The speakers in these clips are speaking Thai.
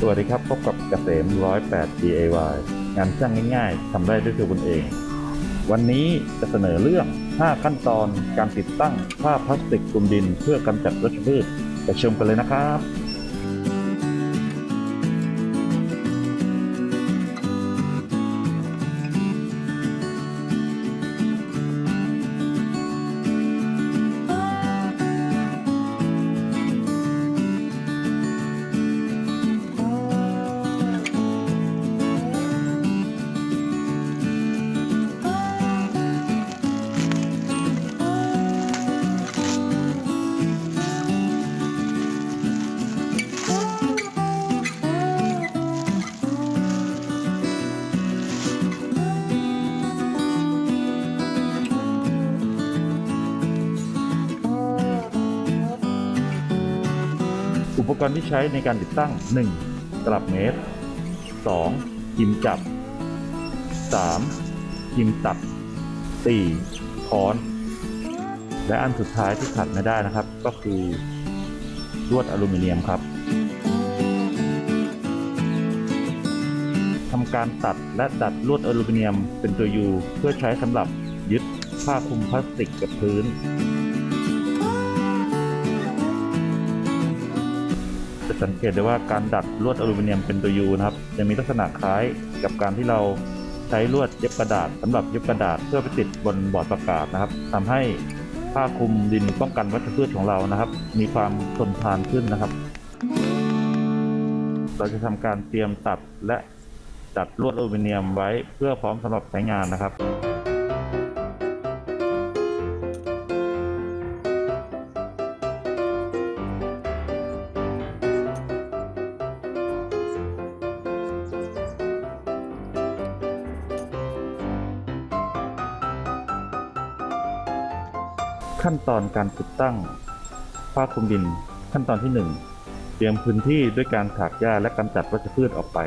สวัสดีครับ พบกับเกษม 108 DIY งานช่างง่ายๆทำได้ด้วยตัวคุณเอง วันนี้จะเสนอเรื่อง 5 ขั้นตอนการติดตั้งผ้าพลาสติกคลุมดินเพื่อกำจัดวัชพืชไปชมกันเลยนะครับ อุปกรณ์ที่ใช้ในการติดตั้ง 1. ตลับเมตร 2. กิมจับ 3. กิมตัด 4. ค้อน และอันสุดท้ายที่ขาดไม่ได้นะครับ ก็คือลวดอลูมิเนียมครับทำการตัดและดัดลวดอลูมิเนียมเป็นตัวยูเพื่อใช้สำหรับยึดผ้าคลุมพลาสติกกับพื้น สังเกตได้ว่าการดัดลวดอลูมิเนียมเป็นตัวยูนะครับ จะมีลักษณะคล้ายกับการที่เราใช้ลวดเย็บกระดาษสำหรับเย็บกระดาษเพื่อไปติดบนบอร์ดประกาศนะครับทำให้ผ้าคลุมดินป้องกันวัชพืชของเรานะครับ มีความทนทานขึ้นนะครับ เราจะทำการเตรียมตัดและดัดลวดอลูมิเนียมไว้เพื่อพร้อมสำหรับใช้งานนะครับ ขั้นตอนการติดตั้งผ้าคลุมดิน ขั้นตอนที่ 1 เตรียมพื้นที่ด้วยการถากหญ้าและกำจัดวัชพืชออกไป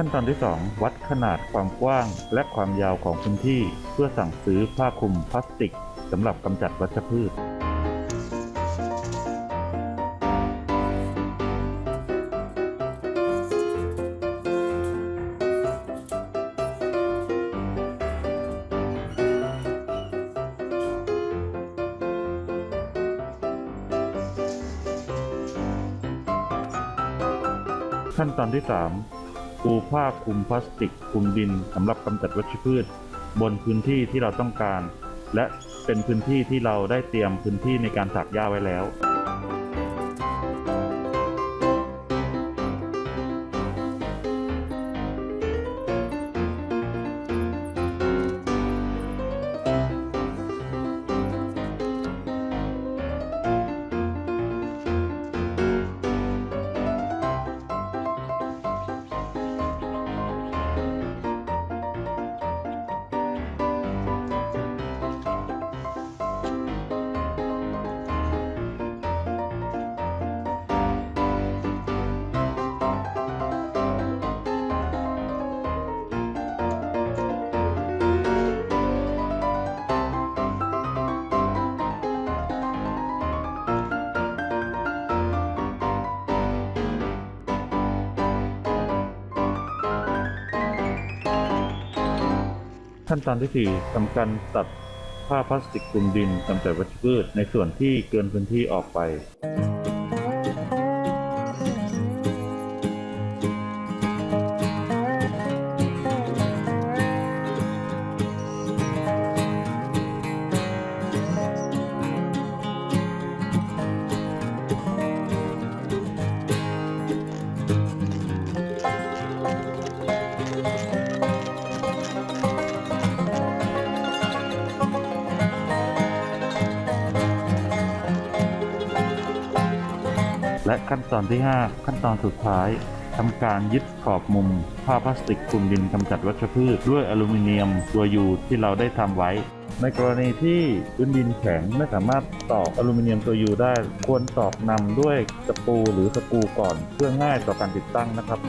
ขั้นตอนที่ 2 วัดขนาดความกว้างและความยาวของพื้นที่ เพื่อสั่งซื้อผ้าคลุมพลาสติกสำหรับกำจัดวัชพืชขั้นตอนที่ 3 ปูผ้าคลุมพลาสติกคลุมดินสำหรับกำจัดวัชพืช บนพื้นที่ที่เราต้องการ และเป็นพื้นที่ที่เราได้เตรียมพื้นที่ในการถากหญ้าไว้แล้ว ขั้นตอนที่ 4ทำการตัดผ้าพลาสติกคลุมดินกำจัดวัชพืชในส่วนที่เกินพื้นที่ออกไป และขั้นตอนที่ 5 ขั้นตอนสุดท้ายทำการยึดขอบมุม ผ้าพลาสติกคลุมดินกำจัดวัชพืชด้วยอลูมิเนียมตัวยูที่เราได้ทำไว้ ในกรณีที่พื้นดินแข็งไม่สามารถตอกอลูมิเนียมตัวยูได้ ควรตอกนำด้วยตะปูหรือสกรูก่อนเพื่อง่ายต่อการติดตั้งนะครับ